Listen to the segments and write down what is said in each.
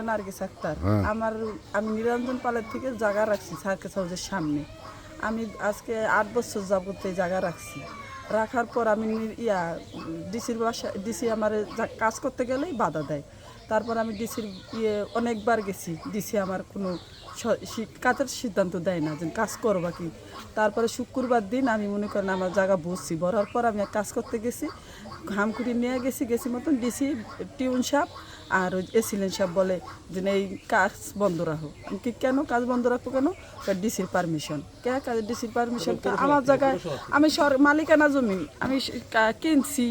নার্গিস আক্তার হ্যাঁ। আমার আমি নিরঞ্জন পালের থেকে জায়গা রাখছি সার্কাস হাউসের সামনে। আমি আজকে আট বছর যাবত এই জায়গা রাখছি। রাখার পর আমি ইয়া ডিসির বাসা ডিসি আমার কাজ করতে গেলেই বাধা দেয়। তারপর আমি ডিসির ইয়ে অনেকবার গেছি। ডিসি আমার কোনো কাজের সিদ্ধান্ত দেয় না যে কাজ করবা কি। তারপরে শুক্রবার দিন আমি মনে করেন আমার জায়গা বুঝছি বলার পর আমি এক কাজ করতে গেছি ঘামকুড়ি নিয়ে গেছি গেছি মতন ডিসি টিউন সাপ। আর ওই এসিলেন সাহেব বলে যে এই কাজ বন্ধ রাখো। আমি কি কেন কাজ বন্ধ রাখব কেন? ডিসির পারমিশন কে কাজ ডিসির পারমিশন আমার জায়গায় আমি সর মালিকানা জমি আমি কিনছি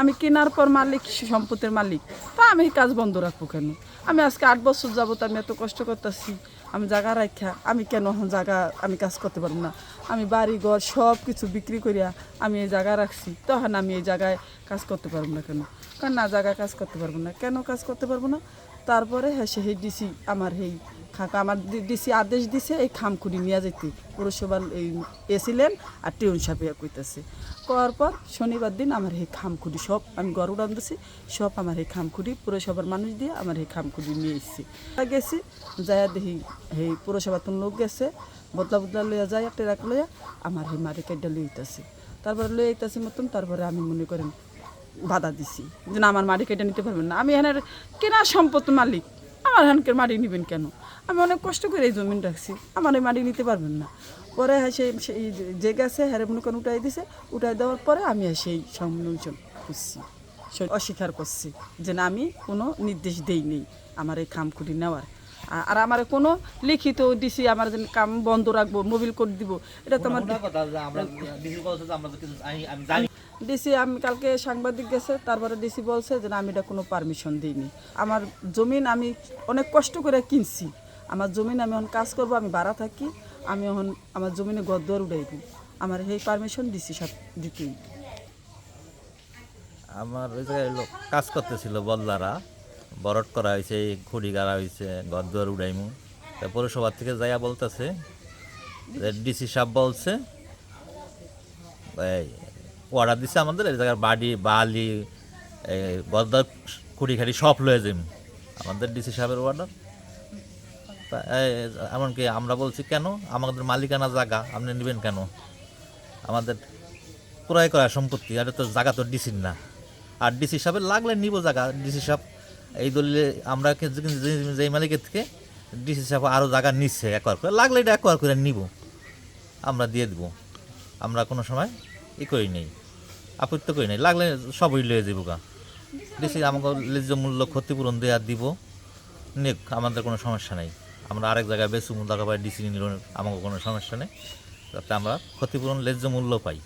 আমি কেনার পর মালিক সম্পত্তির মালিক। তা আমি কাজ বন্ধ রাখব কেন? আমি আজকে আট বছর যাব যাবত আমি এত কষ্ট করতেছি আমি জায়গা রাখা আমি কেন জায়গা আমি কাজ করতে পারব না? আমি বাড়ি ঘর সব কিছু বিক্রি করিয়া আমি এই জায়গা রাখছি, তখন আমি এই জায়গায় কাজ করতে পারব না কেন? কারণ না জায়গায় কাজ করতে পারব না। কেন কাজ করতে পারব না? তারপরে হ্যাঁ সে সেই ডিসি আমার এই খাকা। আমার ডিসি আদেশ দিছে, এই খামখুড়ি নিয়ে যেতে পৌরসভার এই এসিলেন আর টিউন সাপিয়া কইতেছে। করার পর শনিবার দিন আমার এই খামখুড়ি সব আমি গরু রান্ধছি সব আমার এই খামখুড়ি পৌরসভার মানুষ দিয়ে আমার এই খামখুড়ি নিয়ে এসেছি গেছি, যায়া দেখি এই পুরসভার তো লোক গেছে, বদলা বদলা লইয়া যায় রাখ লইয়া আমার এই মারি কেটে লইতেছে তারপরে লই আইতাছি মতন, তারপরে আমি মনে করেন বাধা দিছি যে না, আমার মাটি কেটে নিতে পারবেন না। আমি এখানে কেনা সম্পদ মালিক। আমার হানকে মাটি নেবেন কেন? আমি অনেক কষ্ট করে এই জমিন রাখছি, আমার এই মাটি নিতে পারবেন না। পরে সেই সেই যে গেছে, হ্যারে মনে করেন উঠাই দিছে, উঠাই দেওয়ার পরে আমি সেই সংযোজন করছি অস্বীকার করছি যে না, আমি কোনো নির্দেশ দেই নেই আমার এই খাম খুঁটি নেওয়ার। আর আমার কোনো লিখিত দিছি আমার যেন কাম বন্ধ রাখব মোবিল করে দিব। এটা তো আমার কথা ডিসি বলছে যে আমরা তো কিছু আমি আমি জানি। ডিসি আমি কালকে সাংবাদিক গেছে তারপরে ডিসি বলছে যে না আমি এটা কোনো পারমিশন দিইনি। আমার জমিন আমি অনেক কষ্ট করে কিনছি। আমার জমিন আমি এখন কাজ করব আমি ভাড়া থাকি আমি এখন আমার জমিনে গদ্দর উড়াইব আমার সেই পারমিশন ডিসি সব দিতেই। আমার ওই জায়গায় কাজ করতেছিল বদলারা বরট করা হয়েছে খুঁড়ি গাড়া হয়েছে গদ্দুয়ার উড়াইমু। তা পৌরসভা থেকে যাইয়া বলতেছে ডিসি সাহেব বলছে, এই অর্ডার দিছে আমাদের, এই জায়গার বাড়ি, বালি, এই গদ্দার খুঁড়ি খাড়ি সব লয়ে যাইম। আমাদের ডিসি সাহেবের অর্ডার এমনকি আমরা বলছি, কেন? আমাদের মালিকানা জায়গা, আপনি নেবেন কেন? আমাদের ক্রয় করা সম্পত্তি আর তো জায়গা তো ডিসির না। আর ডিসি সাহেবের লাগলে নিব জায়গা। ডিসি সাহেব এই দলিলে আমরা কে- যে- যে- যে মালিকের থেকে ডিসি সাহেব আরও জায়গা নিচ্ছে একবার করে লাগলে এটা একবার করে নিব। আমরা দিয়ে দেবো। আমরা কোনো সময় ই করি নেই। আপত্তি করি নাই। লাগলে সবই লয়ে যাব গা। ডিসি আমাকে ন্যায্য মূল্য ক্ষতিপূরণ দেওয়া দিব। নিক, আমাদের কোনো সমস্যা নেই। আমরা আরেক জায়গায় বেশি টাকা পাই ডিসি নিল আমাকে কোনো সমস্যা নেই। যাতে আমরা ক্ষতিপূরণ ন্যায্য মূল্য পাই।